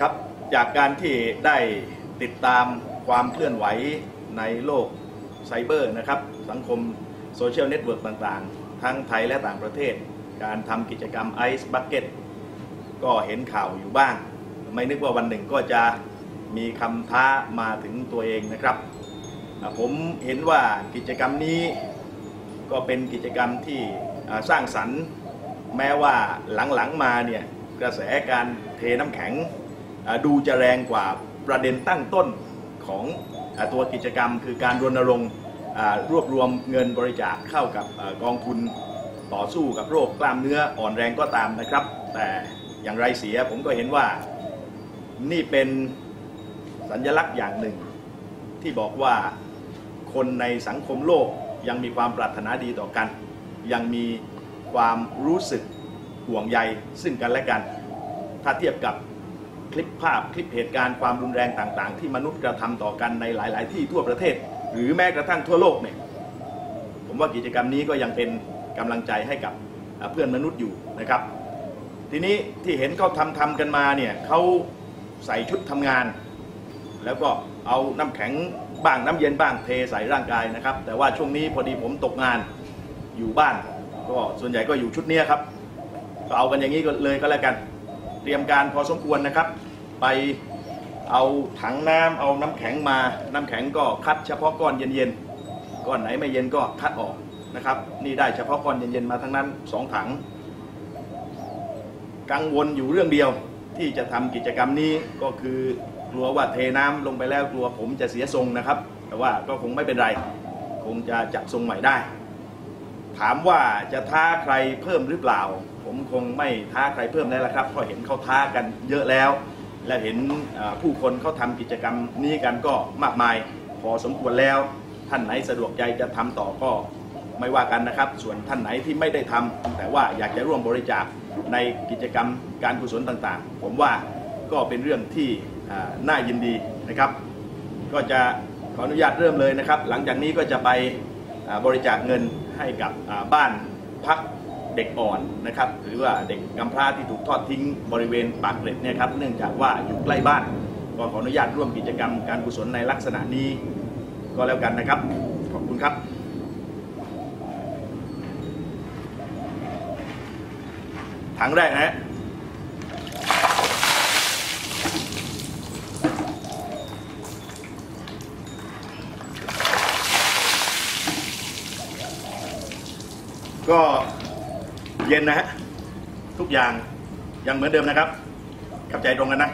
ครับจากการที่ได้ติดตามความเคลื่อนไหวในโลกไซเบอร์นะครับ สังคมโซเชียลเน็ตเวิร์กต่างๆ ทั้งไทยและต่างประเทศ การทำกิจกรรม Ice Bucket ก็เห็นข่าวอยู่บ้าง ไม่นึกว่าวันหนึ่งก็จะมีคำท้ามาถึงตัวเองนะครับ ผมเห็นว่ากิจกรรมนี้ก็เป็นกิจกรรมที่สร้างสรรค์ แม้ว่าหลังๆมาเนี่ยกระแสการเทน้ำแข็ง ดูจะแรงกว่าประเด็นตั้งต้นของอตัวกิจกรรม คือการรณรงค์รวบรวมเงินบริจาคเข้ากับอกองทุนต่อสู้กับโรคกล้ามเนื้ออ่อนแรงก็ตามนะครับ แต่อย่างไรเสียผมก็เห็นว่านี่เป็นสัญลักษณ์อย่างหนึ่ง ที่บอกว่าคนในสังคมโลกยังมีความปรารถนาดีต่อกัน ยังมีความรู้สึกห่วงใยซึ่งกันและกัน ถ้าเทียบกับ คลิปภาพคลิปเหตุการณ์ความรุนแรงต่าง ๆ ที่มนุษย์กระทำต่อกันในหลาย ๆ ที่ทั่วประเทศ หรือแม้กระทั่งทั่วโลกเนี่ยผมว่ากิจกรรมนี้ก็ยังเป็นกำลังใจให้กับเพื่อนมนุษย์อยู่นะครับ ทีนี้ที่เห็นเขาทำทำกันมาเนี่ยเขาใส่ชุดทำงาน แล้วก็เอาน้ำแข็งบ้างน้ำเย็นบ้างเทใส่ร่างกายนะครับ แต่ว่าช่วงนี้พอดีผมตกงานอยู่บ้าน ก็ส่วนใหญ่ก็อยู่ชุดนี้ครับก็เอากันอย่างนี้ก็เลยก็แล้วกัน เตรียมการพอสมควรนะครับ ไปเอาถังน้ำเอาน้ำแข็งมา น้ำแข็งก็คัดเฉพาะก้อนเย็นๆก้อนไหนไม่เย็นก็คัดออกนะครับ นี่ได้เฉพาะก้อนเย็นๆมาทั้งนั้นสองถัง กังวลอยู่เรื่องเดียวที่จะทำกิจกรรมนี้ก็คือกลัวว่าเทน้ำลงไปแล้วกลัวผมจะเสียทรงนะครับ แต่ว่าก็คงไม่เป็นไร คงจะจัดทรงใหม่ได้ ถามว่าจะท้าใครเพิ่มหรือเปล่า ผมคงไม่ท้าใครเพิ่มแล้วละครับเพราะเห็นเขาท้ากันเยอะแล้ว และเห็นผู้คนเขาทำกิจกรรมนี้กันก็มากมายพอสมควรแล้ว ท่านไหนสะดวกใจจะทำต่อก็ไม่ว่ากันนะครับ ส่วนท่านไหนที่ไม่ได้ทำแต่ว่าอยากจะร่วมบริจาคในกิจกรรมการกุศลต่างๆ ผมว่าก็เป็นเรื่องที่น่ายินดีนะครับ ก็จะขออนุญาตเริ่มเลยนะครับ หลังจากนี้ก็จะไปบริจาคเงิน ให้กับบ้านพักเด็กอ่อนนะครับ หรือว่าเด็กกำพร้าที่ถูกทอดทิ้งบริเวณปากเกร็ดเนี่ยครับเนื่องจากว่าอยู่ใกล้บ้านก็ขออนุญาตร่วมกิจกรรมการกุศลในลักษณะนี้ก็แล้วกันนะครับ ขอบคุณครับถังแรกนะฮะ ก็เย็นนะฮะทุกอย่างยังเหมือนเดิมนะครับกับใจตรงกันนะ